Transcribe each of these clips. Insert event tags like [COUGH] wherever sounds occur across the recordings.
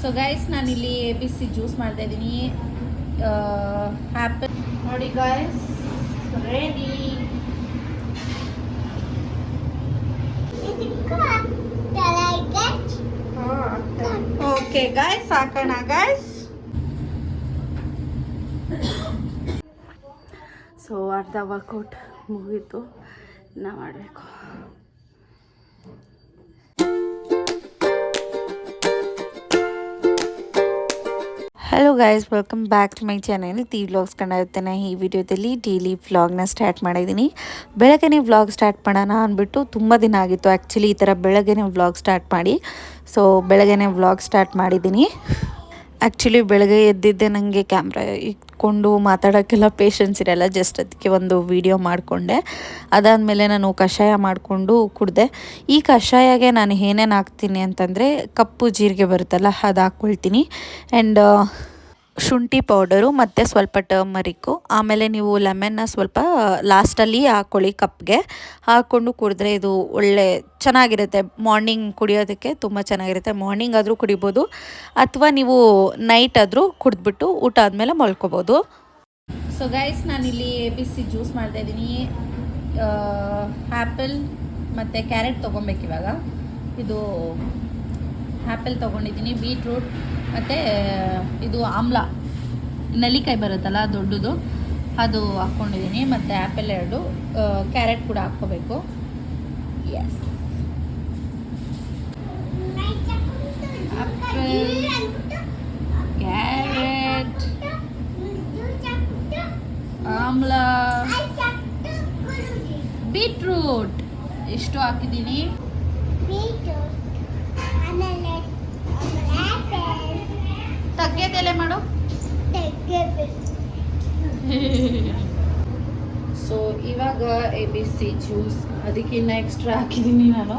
So guys ಇಲ್ಲಿ A B C juice ಮಾಡ್ತಾ ಇದ್ದೀನಿ. ಆ್ಯಪಲ್ ನೋಡಿ ಗೈಸ್ ರೆಡಿ ಓಕೆ ಗಾಯ್ಸ್ ಹಾಕೋಣ ಗಾಯ್ಸ್ ಸೊ ಅರ್ಧ ವರ್ಕೌಟ್ ಮುಗೀತು. ನಾ ಮಾಡಬೇಕು. Hello guys welcome back to my channel T vlogs ಕಂಡಿರ್ತೇನೆ ಈ ವಿಡಿಯೋದಲ್ಲಿ ಡೈಲಿ ವ್ಲಾಗ್ನ ಸ್ಟಾರ್ಟ್ ಮಾಡಿದ್ದೀನಿ. ಬೆಳಗ್ಗೆನೇ ವ್ಲಾಗ್ ಸ್ಟಾರ್ಟ್ ಮಾಡೋಣ ಅಂದ್ಬಿಟ್ಟು ತುಂಬ ದಿನ ಆಗಿತ್ತು. ಆ್ಯಕ್ಚುಲಿ ಈ ಥರ ಬೆಳಗ್ಗೆನೇ ವ್ಲಾಗ್ ಸ್ಟಾರ್ಟ್ ಮಾಡಿ. ಸೊ ಬೆಳಗ್ಗೆನೇ ವ್ಲಾಗ್ ಸ್ಟಾರ್ಟ್ ಮಾಡಿದ್ದೀನಿ. ಆ್ಯಕ್ಚುಲಿ ಬೆಳಗ್ಗೆ ಎದ್ದಿದ್ದೆ ನನಗೆ ಕ್ಯಾಮ್ರಾ ಇಟ್ಕೊಂಡು ಮಾತಾಡೋಕ್ಕೆಲ್ಲ ಪೇಷನ್ಸ್ ಇರಲ್ಲ. ಜಸ್ಟ್ ಅದಕ್ಕೆ ಒಂದು ವಿಡಿಯೋ ಮಾಡಿಕೊಂಡೆ. ಅದಾದಮೇಲೆ ನಾನು ಕಷಾಯ ಮಾಡಿಕೊಂಡು ಕುಡಿದೆ. ಈ ಕಷಾಯಗೆ ನಾನು ಏನೇನು ಹಾಕ್ತೀನಿ ಅಂತಂದರೆ ಕಪ್ಪು ಜೀರಿಗೆ ಬರುತ್ತಲ್ಲ, ಅದು ಹಾಕ್ಕೊಳ್ತೀನಿ. ಆ್ಯಂಡ್ ಶುಂಠಿ ಪೌಡರು ಮತ್ತು ಸ್ವಲ್ಪ ಟರ್ಮರಿಕ್ಕು ಆಮೇಲೆ ನೀವು ಲೆಮನ್ನ ಸ್ವಲ್ಪ ಲಾಸ್ಟಲ್ಲಿ ಹಾಕ್ಕೊಳ್ಳಿ ಕಪ್ಗೆ ಹಾಕ್ಕೊಂಡು ಕುಡಿದ್ರೆ ಇದು ಒಳ್ಳೆ ಚೆನ್ನಾಗಿರುತ್ತೆ. ಮಾರ್ನಿಂಗ್ ಕುಡಿಯೋದಕ್ಕೆ ತುಂಬ ಚೆನ್ನಾಗಿರುತ್ತೆ. ಮಾರ್ನಿಂಗ್ ಆದರೂ ಕುಡಿಬೋದು, ಅಥವಾ ನೀವು ನೈಟ್ ಆದರೂ ಕುಡಿದ್ಬಿಟ್ಟು ಊಟ ಆದಮೇಲೆ ಮಲ್ಕೋಬೋದು. ಸೊ ಗೈಸ್ ನಾನಿಲ್ಲಿ ಎ ಬಿ ಸಿ ಜ್ಯೂಸ್ ಮಾಡ್ತಾ ಇದ್ದೀನಿ. ಆ್ಯಪಲ್ ಮತ್ತು ಕ್ಯಾರೆಟ್ ತೊಗೊಬೇಕಿವಾಗ. ಇದು ಆ್ಯಪಲ್ ತೊಗೊಂಡಿದ್ದೀನಿ, ಬೀಟ್ರೂಟ್, ಮತ್ತು, ಇದು ಆಮ್ಲ. ನೆಲ್ಲಿಕಾಯಿ ಬರುತ್ತಲ್ಲ, ದೊಡ್ಡದು, ಅದು ಹಾಕ್ಕೊಂಡಿದ್ದೀನಿ ಮತ್ತು ಆ್ಯಪಲ್ ಎರಡು ಕ್ಯಾರೆಟ್ ಕೂಡ ಹಾಕ್ಕೋಬೇಕು. ಎಸ್ ಕ್ಯಾರೆಟ್, ಆಮ್ಲ, ಬೀಟ್ರೂಟ್. ಎಷ್ಟು ಹಾಕಿದ್ದೀನಿ ತಗ್ಗೆದೆಲೆ ಮಾಡು ಸೊ ಇವಾಗ ಎ ಬಿ ಸಿ ಜ್ಯೂಸ್ ಅದಕ್ಕಿನ್ನ ಎಕ್ಸ್ಟ್ರಾ ಹಾಕಿದ್ದೀನಿ ನಾನು.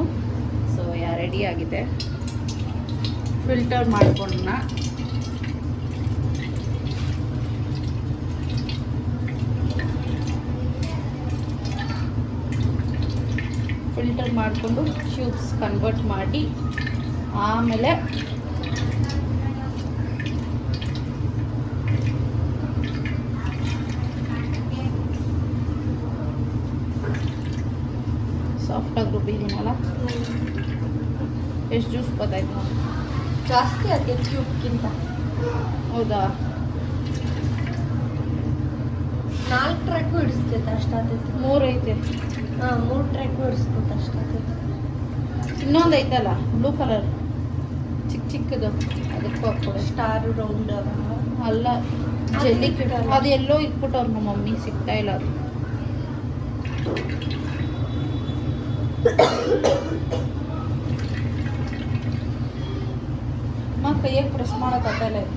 ಸೊ ಯಾ ರೆಡಿ ಆಗಿದೆ. ಫಿಲ್ಟರ್ ಮಾಡಿಕೊಂಡ ಫಿಲ್ಟರ್ ಮಾಡಿಕೊಂಡು ಕ್ಯೂಬ್ಸ್ ಕನ್ವರ್ಟ್ ಮಾಡಿ. ಆಮೇಲೆ ಸಾಫ್ಟಾಗಿ ರುಬ್ಬಿದ್ದೀನಲ್ಲ ಎಷ್ಟು ಜ್ಯೂಸ್ ಗೊತ್ತಾಯ್ತು ಜಾಸ್ತಿ ಆಗಿದೆ ಕ್ಯೂಬ್ಗಿಂತ ಹೌದಾ? ನಾಲ್ಕು ಟ್ರ್ಯಾಕು ಹಿಡಿಸ್ತೈತೆ ಅಷ್ಟಾಗ್ತೈತೆ ಮೂರು ಐತೆ. ಹಾಂ ಮೂರು ಟ್ರ್ಯಾಕು ಹಿಡಿಸ್ತೈತೆ ಅಷ್ಟಾಗ್ತೈತೆ ಇನ್ನೊಂದು ಐತಲ್ಲ ಬ್ಲೂ ಕಲರ್ ಚಿಕ್ಕ ಚಿಕ್ಕದು. ಅದಕ್ಕೆ ಹಾಕ್ಕೊಡು. ಸ್ಟಾರು ರೌಂಡ್ ಅಲ್ಲ ಜಲ್ಲಿ ಅದು ಎಲ್ಲೋ ಇಟ್ಬಿಟ್ಟವ್ರು ನಮ್ಮ ಮಮ್ಮಿ ಸಿಗ್ತಾ ಇಲ್ಲ ಅದು. మా కయ్యే ప్రశ్న కథలేదు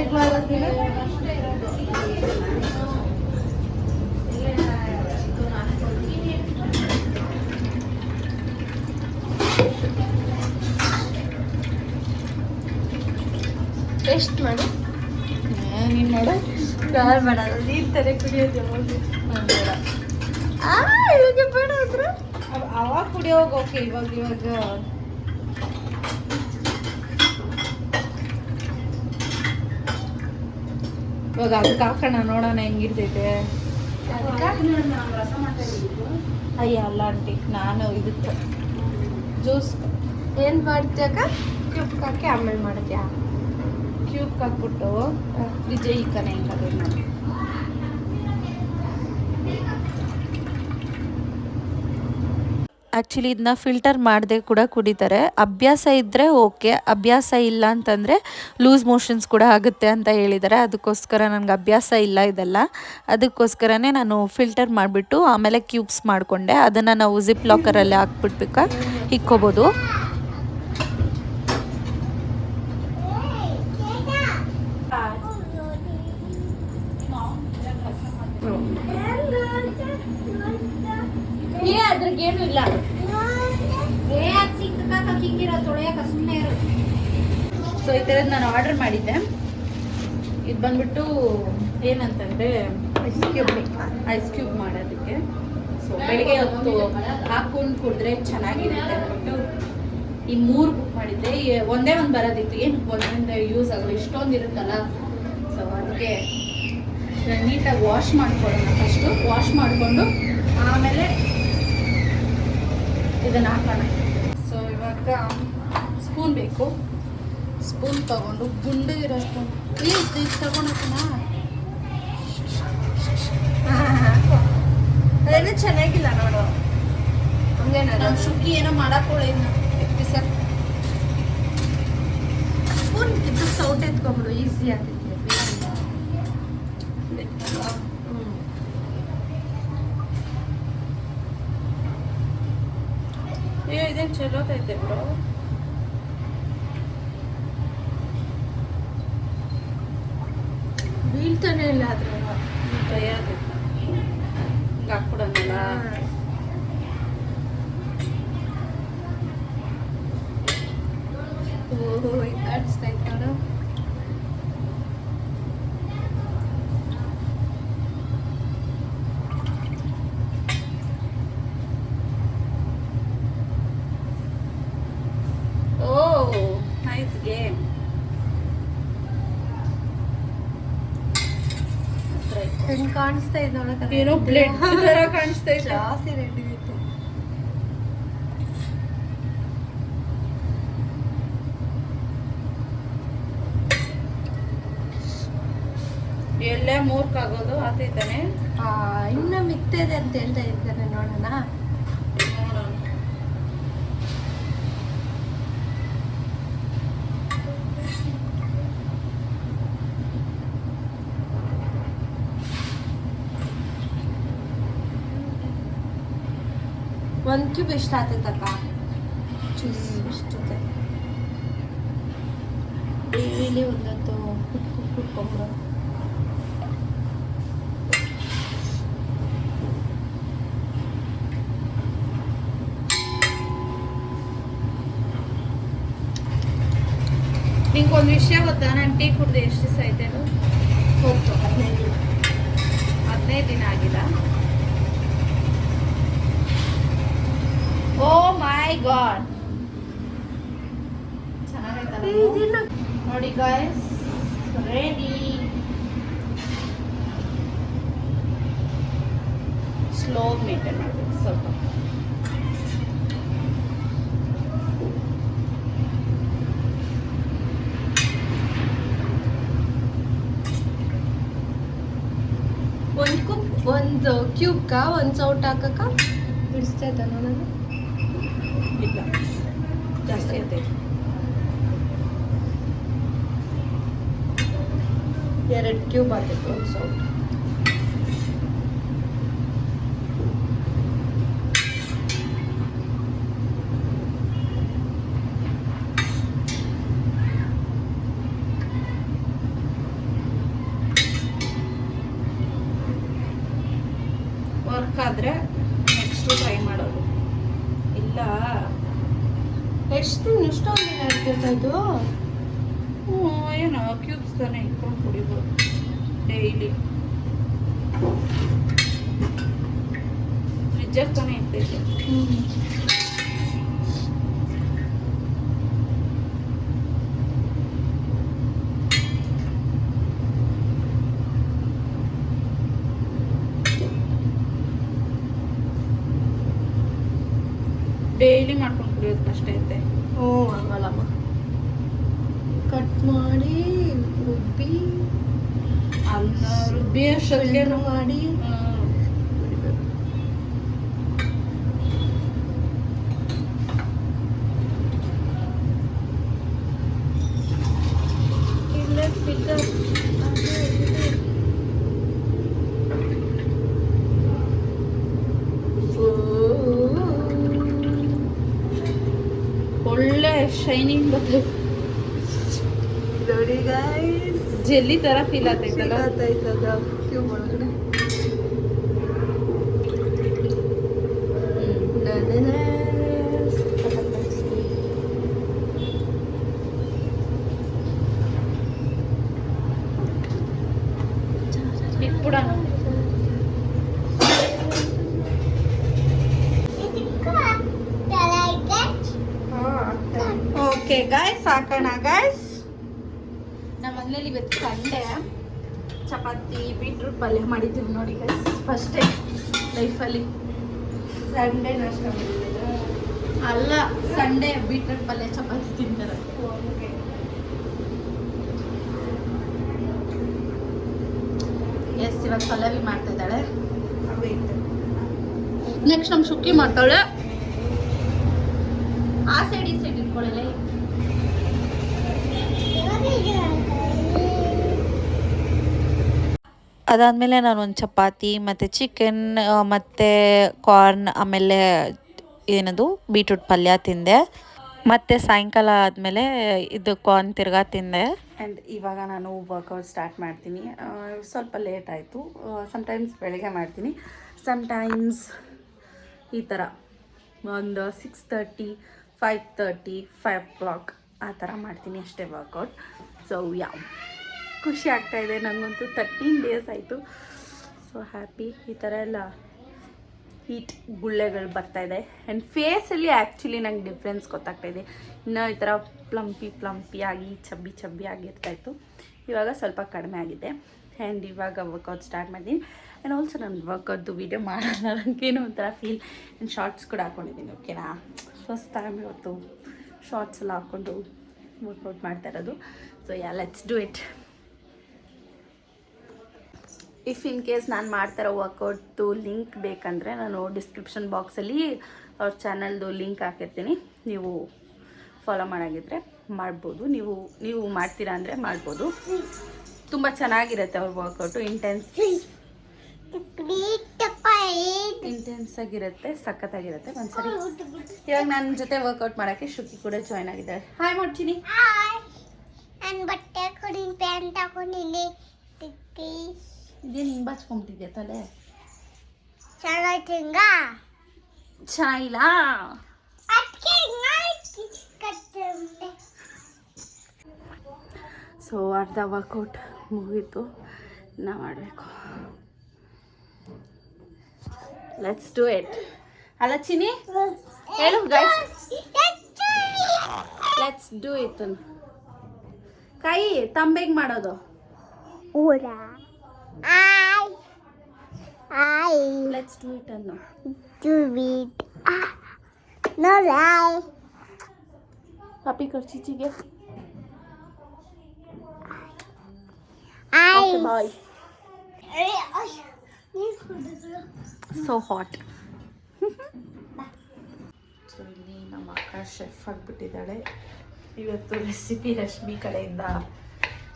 ಇದು ಮಾಡೋದಿಲ್ಲ ಟೇಸ್ಟ್ ಮಾಡಿ. ನೀನು ಬೇಡ ನೀರು ತಲೆ ಕುಡಿಯೋದು ಬೇಡ. ಅವಾಗ ಕುಡಿಯೋಗಿ ಓಕೆ ಇವಾಗ ಇವಾಗ ಇವಾಗ ಅದಕ್ಕೆ ಹಾಕೋಣ ನೋಡೋಣ ಹೆಂಗಿರ್ತೈತೆ. ಅಯ್ಯ ಅಲ್ಲ ಆಂಟಿ ನಾನು ಇದಕ್ಕೆ ಜ್ಯೂಸ್ ಏನ್ ಮಾಡ್ತೀಯಕ್ಕ ಕ್ಯೂಬ್ ಹಾಕಿ ಆಮೇಲೆ ಮಾಡ್ತೀಯ? ಕ್ಯೂಬ್ ಹಾಕ್ಬಿಟ್ಟು ಕನೆ ಇಕ್ಕನೆ ಹಿಂಗೆ ಆ್ಯಕ್ಚುಲಿ ಇದನ್ನ ಫಿಲ್ಟರ್ ಮಾಡದೆ ಕೂಡ ಕುಡಿತಾರೆ. ಅಭ್ಯಾಸ ಇದ್ದರೆ ಓಕೆ ಅಭ್ಯಾಸ ಇಲ್ಲ ಅಂತಂದರೆ ಲೂಸ್ ಮೋಷನ್ಸ್ ಕೂಡ ಆಗುತ್ತೆ ಅಂತ ಹೇಳಿದ್ದಾರೆ. ಅದಕ್ಕೋಸ್ಕರ ನನಗೆ ಅಭ್ಯಾಸ ಇಲ್ಲ ಇದೆಲ್ಲ. ಅದಕ್ಕೋಸ್ಕರನೇ ನಾನು ಫಿಲ್ಟರ್ ಮಾಡಿಬಿಟ್ಟು ಆಮೇಲೆ ಕ್ಯೂಬ್ಸ್ ಮಾಡಿಕೊಂಡೆ. ಅದನ್ನು ನಾವು ಜಿಪ್ ಲಾಕರಲ್ಲಿ ಹಾಕ್ಬಿಟ್ಬೇಕಾ ಇಕ್ಕೋಬೋದು. ಅದ್ರಾಗೇನು ಇಲ್ಲ. ಸೊ ಈ ಥರದ್ದು ನಾನು ಆರ್ಡರ್ ಮಾಡಿದ್ದೆ. ಇದು ಬಂದ್ಬಿಟ್ಟು ಏನಂತಂದರೆ ಐಸ್ ಕ್ಯೂಬ್ ಐಸ್ ಕ್ಯೂಬ್ ಮಾಡೋದಕ್ಕೆ. ಸೊ ಬೆಳಿಗ್ಗೆ ಹೊತ್ತು ಹಾಕೊಂಡು ಕುಡಿದ್ರೆ ಚೆನ್ನಾಗಿರುತ್ತೆ ಅಂದ್ಬಿಟ್ಟು ಈ ಮೂರು ಬುಕ್ ಮಾಡಿದ್ದೆ. ಒಂದೇ ಒಂದು ಬರೋದಿತ್ತು. ಏನು ಒಂದರಿಂದ ಯೂಸ್ ಆಗಲ್ಲ. ಇಷ್ಟೊಂದು ಇರುತ್ತಲ್ಲ. ಸೊ ಅದಕ್ಕೆ ನೀಟಾಗಿ ವಾಶ್ ಮಾಡ್ಕೊಳ್ಳೋಣ ಫಸ್ಟು ವಾಶ್ ಮಾಡಿಕೊಂಡು ಆಮೇಲೆ ಇದನ್ನು ಹಾಕೋಣ. ಸೊ ಇವಾಗ ಸ್ಪೂನ್ ಬೇಕು. ಸ್ಪೂನ್ ತಗೊಂಡು ಗುಂಡಿಗಿರೋ ಸ್ಪೂನ್ ಪ್ಲೀಸ್ ಪ್ಲೀಸ್ ತಗೊಂಡೋಣ ಅದೇನು ಚೆನ್ನಾಗಿಲ್ಲ ನೋಡು. ಹಂಗೇನ ನಮ್ಮ ಶುಕ್ಕಿ ಏನೋ ಮಾಡಕ್ಕೋಳ ಇನ್ನು. ಸರ್ ಸ್ಪೂನ್ ಕಿತ್ತು ಸೌಟ್ ಎತ್ಕೊಂಬಿಡು ಈಸಿ ಆಗ್ತೈತೆ ಚಲೋತೈತೆ ಬ್ರೋ ಬೀಳ್ತಾನೆ ಇಲ್ಲ ಆದ್ರೆ ಭಯ ಆಗೈತೆ ಹಿಂಗೆ ಹಾಕ್ಬಿಡೋಣಲ್ಲ ಓಹೋ ಕಾಣಿಸ್ತೈತೆ ನೋಡು ಹೆಂಗ್ ಕಾಣಿಸ್ತಾ ಇದೆ ನೋಡಕ್ಕೆ ಏನೋ ಬ್ಲೆಡ್ ತರ ಕಾಣಿಸ್ತಾ ಇದೆ ಜಾಸ್ತಿ ರೆಡ್ ಐತೆ ಎಲ್ಲೇ ಮೂರ್ಖಾಗೋದು ಆತೈತಾನೆ ಆ, ಇನ್ನ ಮಿಕ್ತದೆ ಅಂತ ಹೇಳ್ತಾ ಇರ್ತಾನೆ ನೋಡೋಣ. ಒಂದ್ ಕ್ಯೂಬ್ ಎಷ್ಟು ಆಗ್ತೈತಕ್ಕ ಚೂಸ್ ಇಷ್ಟುತ್ತೆ ಡೈಲಿ ಒಂದೊಂದು ಕುಟ್ಕು ಕುಟ್ಕೊಂಡ್ರು ನಿಂಗೊಂದು ವಿಷಯ ಗೊತ್ತಾ ನಾನು ಟೀ ಕುಡ್ದು ಎಷ್ಟು ದಿವಸ ಆಯ್ತು ಹೇಳು ಹೋಗ್ತು ಹದಿನೈದು ಹದಿನೈದು ದಿನ ಆಗಿಲ್ಲ ಓ ಮೈ ಗಾಡ್ ಚೆನ್ನಾಗೈತಲ್ಲ ನೋಡಿ ಗಾಯ್ಸ್ ರೆಡಿ ಸ್ಲೋ ಮೇಂಟೈನ್ ಮಾಡಬೇಕು ಸ್ವಲ್ಪ ಒಂದು ಕುಪ್ ಒಂದು ಕ್ಯೂಬ್ಗ ಒಂದು ಸೌಟ್ ಹಾಕಕ್ಕ? ಬಿಡಿಸ್ತಾ ಇದ್ದ ನಾನು? ಇಲ್ಲ. ಜಾಸ್ತಿ ಆಯ್ತೈತೆ ಎರಡು ಕ್ಯೂಬ್ ಆಗ್ತೈತೆ ಒಂದು ಸೌಟ್ ವರ್ಕ್ ಆದರೆ ನೆಕ್ಸ್ಟು ಟ್ರೈ ಮಾಡೋದು. ಎಷ್ಟು ದಿನ ಇಷ್ಟೊಂದು ದಿನ ಇರ್ತೈತೆ ಇದು ಹ್ಞೂ ಏನೋ ಕ್ಯೂಬ್ಸ್ ತಾನೇ ಇಟ್ಕೊಂಡು ಕುಡಿಬೋದು ಡೈಲಿ ಫ್ರಿಜ್ಜಲ್ಲಿ ತಾನೇ ಇರ್ತೈತೆ ಡೈಲಿ ಮಾಡ್ಕೊಂಡು ಕುಡಿಯೋದು ಕಷ್ಟ ಐತೆ. ಹ್ಞೂ ಹಂಗಲ್ಲಮ್ಮ. ಕಟ್ ಮಾಡಿ ರುಬ್ಬಿ ಅಲ್ಲ ರುಬ್ಬಿ ಶಲ್ಯ ಮಾಡಿ. ಶೈನಿಂಗ್ [LAUGHS] ಬರ್ತೈತೆ ನೋಡಿ ಗೈಸ್ ಜೆಲ್ಲಿ ತರ ಫೀಲ್ ಆಗ್ತೈತಲ್ಲ ಆಗ್ತೈತದ ಕ್ಯೂ ಒಳಗಡೆ ಇಟ್ಬಿಡೋಣ ಓಕೆ ಗಾಯ್ಸ್ ಹಾಕೋಣ ಗಾಯ್ಸ್ ನಮ್ಮ ಮನೇಲಿ ಇವತ್ತು ಸಂಡೆ ಚಪಾತಿ ಬೀಟ್ರೂಟ್ ಪಲ್ಯ ಮಾಡಿದ್ದೀವಿ ನೋಡಿ ಗೈಸ್ ಫಸ್ಟ್ ಟೈಮ್ ಲೈಫಲ್ಲಿ ಸಂಡೇ ನಾಷ್ಟ ಅಲ್ಲ ಸಂಡೇ ಬೀಟ್ರೂಟ್ ಪಲ್ಯ ಚಪಾತಿ ತಿಂತಾರೆ. ಎಸ್ ಇವಾಗ ಪಲ್ಲವಿ ಮಾಡ್ತಾ ಇದ್ದಾಳೆ. ನೆಕ್ಸ್ಟ್ ನಮ್ಮ ಶುಕ್ಕಿ ಮಾಡ್ತಾಳೆ. ಆ ಸೈಡ್ ಈ ಸೈಡ್ ಇಟ್ಕೊಳ್ಳಿ ಅದಾದಮೇಲೆ ನಾನು ಒಂದು ಚಪಾತಿ, ಮತ್ತು ಚಿಕನ್ ಮತ್ತು ಕಾರ್ನ್ ಆಮೇಲೆ ಏನದು ಬೀಟ್ರೂಟ್ ಪಲ್ಯ ತಿಂದೆ. ಮತ್ತು ಸಾಯಂಕಾಲ ಆದಮೇಲೆ ಇದು ಕಾರ್ನ್ ತಿರ್ಗಾ ತಿಂದೆ. ಆ್ಯಂಡ್ ಇವಾಗ ನಾನು ವರ್ಕೌಟ್ ಸ್ಟಾರ್ಟ್ ಮಾಡ್ತೀನಿ. ಸ್ವಲ್ಪ ಲೇಟ್ ಆಯಿತು. ಸಮ್ಟೈಮ್ಸ್ ಬೆಳಗ್ಗೆ ಮಾಡ್ತೀನಿ. ಸಮ್ಟೈಮ್ಸ್ ಈ ಥರ ಒಂದು six thirty five thirty five clock ಆ ಥರ ಮಾಡ್ತೀನಿ ಅಷ್ಟೇ ವರ್ಕೌಟ್ ಸೊ ಯಾವ ಖುಷಿ ಆಗ್ತಾಯಿದೆ ನನಗಂತೂ ತರ್ಟೀನ್ ಡೇಸ್ ಆಯಿತು. ಸೊ ಹ್ಯಾಪಿ ಈ ಥರ ಎಲ್ಲ ಹೀಟ್ ಗುಳ್ಳೆಗಳು ಬರ್ತಾ ಇದೆ. ಆ್ಯಂಡ್ ಫೇಸಲ್ಲಿ ಆ್ಯಕ್ಚುಲಿ ನಂಗೆ ಡಿಫ್ರೆನ್ಸ್ ಗೊತ್ತಾಗ್ತಾ ಇದೆ. ಇನ್ನು ಈ ಥರ ಪ್ಲಂಪಿ ಪ್ಲಂಪಿ ಆಗಿ ಚಬ್ಬಿ ಚಬ್ಬಿ ಆಗಿರ್ತಾಯಿತ್ತು ಇವಾಗ ಸ್ವಲ್ಪ ಕಡಿಮೆ ಆಗಿದೆ. ಆ್ಯಂಡ್ ಇವಾಗ ವರ್ಕೌಟ್ ಸ್ಟಾರ್ಟ್ ಮಾಡಿದ್ದೀನಿ ಆ್ಯಂಡ್ ಆಲ್ಸೋ ನಾನು ವರ್ಕೌಟ್ದು ವೀಡಿಯೋ ಮಾಡೋಣ ನನಗೇನೋ ಒಂಥರ ಫೀಲ್ ಆ್ಯಂಡ್ ಶಾರ್ಟ್ಸ್ ಕೂಡ ಹಾಕ್ಕೊಂಡಿದ್ದೀನಿ ಓಕೆನಾ ಫಸ್ಟ್ ಟೈಮ್ ಇವತ್ತು. ಶಾರ್ಟ್ಸ್ ಎಲ್ಲ ಹಾಕ್ಕೊಂಡು ವರ್ಕೌಟ್ ಮಾಡ್ತಾ ಇರೋದು. So ya let's do it if in case ನಾನು ಮಾಡ್ತಾರೋ ವರ್ಕೌಟ್ದು ಲಿಂಕ್ ಬೇಕಂದರೆ ನಾನು ಡಿಸ್ಕ್ರಿಪ್ಷನ್ ಬಾಕ್ಸಲ್ಲಿ ಅವ್ರ ಚಾನಲ್ದು ಲಿಂಕ್ ಹಾಕಿರ್ತೀನಿ. ನೀವು ಫಾಲೋ ಮಾಡೋಂಗಿದ್ರೆ ಮಾಡ್ಬೋದು. ನೀವು ನೀವು ಮಾಡ್ತೀರಾ ಅಂದರೆ ಮಾಡ್ಬೋದು. ತುಂಬ ಚೆನ್ನಾಗಿರುತ್ತೆ ಅವ್ರ ವರ್ಕೌಟು ಇಂಟೆನ್ಸ್ ಇಂಟೆನ್ಸ್ ಆಗಿರುತ್ತೆ ಸಖತ್ತಾಗಿರುತ್ತೆ ಒಂದ್ಸರಿ. ಇವಾಗ ನನ್ನ ಜೊತೆ ವರ್ಕೌಟ್ ಮಾಡೋಕ್ಕೆ ಶುಕಿ ಕೂಡ ಜಾಯ್ನ್ ಆಗಿದ್ದಾಳೆ ಹಾಯ್ ಮಾಡ್ತೀನಿ ನಾನು ಬಟ್ಟೆ ಹಾಕೊಂಡಿನಿ ಪ್ಯಾಂಟ್ ಹಾಕೊಂಡಿನಿ ಇದೇನು ಹಿಂಗೆ ಬಾಚ್ಕೊಂಬಿಟ್ಟಿದ್ಯಾ ತಲೆ? ಅದಕ್ಕೆ ಕಟ್ಟೆ ಸೊ ಅರ್ಧ ವರ್ಕೌಟ್ ಮುಗೀತು. ನಾ ಮಾಡಬೇಕು. ಲೆಟ್ಸ್ ಡೂ ಇಟ್ ಅಲ್ಲ ಚಿನಿ ಹೇಳು ಗೈಸ್ ಲೆಟ್ಸ್ ಡೂ ಇಟ್ ಕೈ ತಂಬೆಗೆ ಮಾಡೋದು. ಊರ? ಆಯ್. ಆಯ್. ಲೆಟ್ಸ್ ಡೂ ಇಟ್ ಅನ್ನು. ಟು ಬೀಟ್ ನೋ ಆಯ್. ಕಾಪಿ ಖರ್ಚಿಚಿಗೆ ಆಯ್. ಬಾಯ್ ಸೊ ಹಾಟ್ ಸೊ ಇಲ್ಲಿ ನಮ್ಮ ಅಕ್ಕ ಶೆಫ್ ಆಗಿಬಿಟ್ಟಿದ್ದಾಳೆ. ಇವತ್ತು ರೆಸಿಪಿ ರಶ್ಮಿ ಕಡೆಯಿಂದ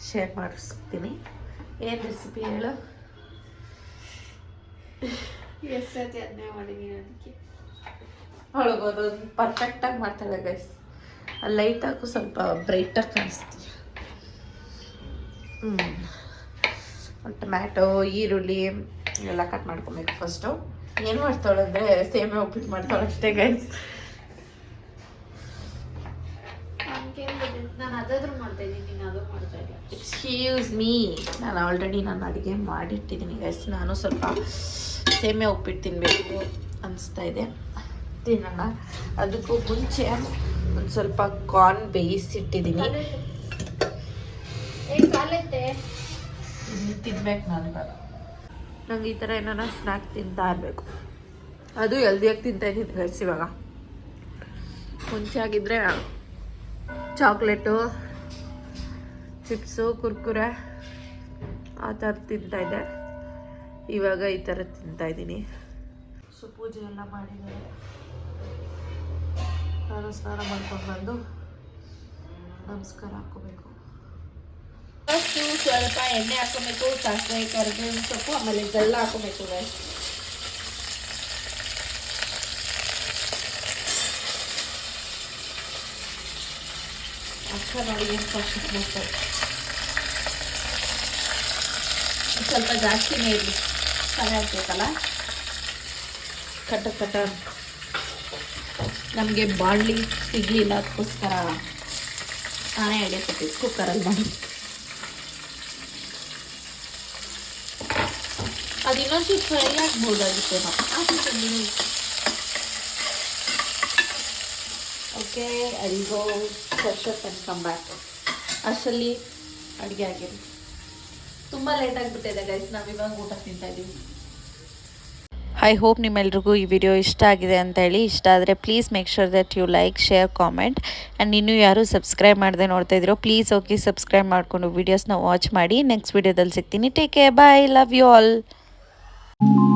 ಶೇರ್ ಮಾಡಿಸ್ತೀನಿ. ಏನು ರೆಸಿಪಿ ಹೇಳು? ಎಷ್ಟು ಸತಿ ಅದನ್ನೇ ಮಾಡಿದ್ದೀನಿ ಅದಕ್ಕೆ. ಒಳಗೋದು ಪರ್ಫೆಕ್ಟಾಗಿ ಮಾಡ್ತಾಳೆ ಗೈಸ್ ಲೈಟ್ ಹಾಕು ಸ್ವಲ್ಪ ಬ್ರೈಟಾಗಿ ಕಾಣಿಸ್ತೀವಿ ಹ್ಞೂ ಟೊಮ್ಯಾಟೊ ಈರುಳ್ಳಿ ಎಲ್ಲ ಕಟ್ ಮಾಡ್ಕೊಬೇಕು ಫಸ್ಟು ಏನು ಮಾಡ್ತಾಳೆ ಅಂದರೆ ಸೇಮೆ ಉಪ್ಪಿಟ್ಟು ಮಾಡ್ತಾಳೆ ಅಷ್ಟೇ ಗೈಸ್ ನಾನು ಅದಾದ್ರೂ ಮಾಡ್ತಾ ಇದ್ದೀನಿ ನೀನು ಅದು ಮಾಡ್ತಾ ಇಲ್ಲ ಎಕ್ಸ್ಕ್ಯೂಸ್ ಮೀ ನಾನು ಆಲ್ರೆಡಿ ನಾನು ಅಡುಗೆ ಮಾಡಿಟ್ಟಿದ್ದೀನಿ ಗೈಸ್ ನಾನು ಸ್ವಲ್ಪ ಸೇಮೆ ಉಪ್ಪಿಟ್ಟು ತಿನ್ನಬೇಕು ಅನಿಸ್ತಾ ಇದೆ. ತಿನ್ನೋಣ. ಅದಕ್ಕೂ ಮುಂಚೆ ಒಂದು ಸ್ವಲ್ಪ ಕಾರ್ನ್ ಬೇಯಿಸಿಟ್ಟಿದ್ದೀನಿ ಏ ಕಾಲೈತೆ. ಇನ್ನು ತಿನ್ಬೇಕು ನಾನು ಇವಾಗ. ನಂಗೆ ಈ ಥರ ಏನಾರ ಸ್ನ್ಯಾಕ್ ತಿಂತಾ ಇರಬೇಕು. ಅದು ಹೆಲ್ದಿಯಾಗಿ ತಿಂತಾ ಇದ್ದೀನಿ ಗೈಸ್ ಇವಾಗ. ಮುಂಚೆ ಆಗಿದ್ದರೆ ಚಾಕ್ಲೇಟು ಚಿಪ್ಸು ಕುರ್ಕುರೆ ಆ ಥರ ತಿಂತಾಯಿದ್ದೆ ಇವಾಗ ಈ ಥರ ತಿಂತಾ ಇದ್ದೀನಿ ಸೊ ಪೂಜೆ ಎಲ್ಲ ಮಾಡಿದ್ದಾರೆ ನಾನು ಸ್ನಾನ ಮಾಡ್ಕೊಂಡು ಬಂದು ನಮಸ್ಕಾರ ಹಾಕೋಬೇಕು ಫಸ್ಟು ಸ್ವಲ್ಪ ಎಣ್ಣೆ ಹಾಕೋಬೇಕು ಸಾಸಿವೆ ಕರಿಬೇವಿನ ಸೊಪ್ಪು ಆಮೇಲೆ ಬೆಲ್ಲ ಹಾಕೋಬೇಕು ಗೈಸ್ ಸರ್ ನೋಡಿ ಎಷ್ಟು ವರ್ಷ ಸ್ವಲ್ಪ ಜಾಸ್ತಿನೇ ಇರಲಿ ಚೆನ್ನಾಗಿರ್ತೈತಲ್ಲ ಕಟ್ಟ ಕಟ್ಟ ನಮಗೆ ಬಾಣಲಿ ಸಿಗಲಿಲ್ಲ ಅದಕ್ಕೋಸ್ಕರ ನಾನೇ ಐಡಿಯಾ ಕೊಟ್ಟಿದ್ದು ಕುಕ್ಕರಲ್ಲಿ ಮಾಡಿ ಅದು ಇನ್ನೊಂದು ಫ್ರೈ ಆಗ್ಬೋದಾಗಿತ್ತು ನಾವು okay I go fresh up come back ಅಷ್ಟರಲ್ಲಿ ಅಡುಗೆ ಆಗಿದೆ ತುಂಬ ಲೇಟ್ ಆಗಿಬಿಟ್ಟಿದೆ ಗೈಸ್ ನಾವು ಇವಾಗ ಊಟ ತಿಂತಾ ಇದ್ದೀವಿ ಐ ಹೋಪ್ ನಿಮ್ಮೆಲ್ರಿಗೂ ಈ ವಿಡಿಯೋ ಇಷ್ಟ ಆಗಿದೆ ಅಂತ ಹೇಳಿ ಇಷ್ಟ ಆದರೆ please make sure that you like share comment and ಇನ್ನೂ ಯಾರು ಸಬ್ಸ್ಕ್ರೈಬ್ ಮಾಡದೆ ನೋಡ್ತಾ ಇದ್ದೀರೋ ಪ್ಲೀಸ್ ಓಕೆ ಸಬ್ಸ್ಕ್ರೈಬ್ ಮಾಡಿಕೊಂಡು ವೀಡಿಯೋಸ್ನ ವಾಚ್ ಮಾಡಿ ನೆಕ್ಸ್ಟ್ ವೀಡಿಯೋದಲ್ಲಿ ಸಿಗ್ತೀನಿ take care bye love you all thank you